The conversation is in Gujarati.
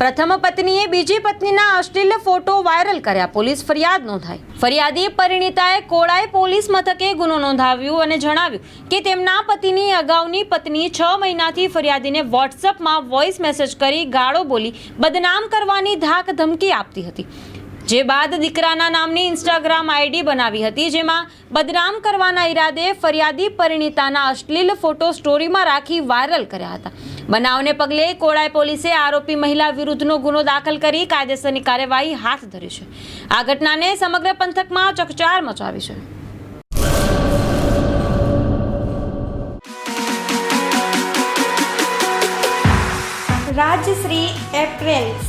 પ્રથમ પત્નીએ બીજી પત્નીના અશ્લીલ ફોટો વાયરલ કર્યા. પોલીસ ફરિયાદ નોંધાઈ. ફરિયાદી પરિણીતાએ કોળાઈ પોલીસ મથકે ગુનો નોંધાવ્યો અને જણાવ્યું કે તેમના પતિની અગાઉની પત્ની છ મહિનાથી ફરિયાદીને વોટ્સઅપમાં વોઇસ મેસેજ કરી ગાળો બોલી બદનામ કરવાની ધાક ધમકી આપતી હતી. જે બાદ દીકરાના નામની ઇન્સ્ટાગ્રામ આઈડી બનાવી હતી, જેમાં બદનામ કરવાના ઈરાદે ફરિયાદી પરિણીતાના અશ્લીલ ફોટો સ્ટોરીમાં રાખી વાયરલ કર્યા હતા. બનાવને પગલે કોળાઈ પોલીસે આરોપી મહિલા વિરુદ્ધનો ગુનો દાખલ કરી કાયદેસરની કાર્યવાહી હાથ ધરી છે. આ ઘટનાને સમગ્ર પંથકમાં ચકચાર મચાવી છે. રાજશ્રી એપ્રેલ્સ.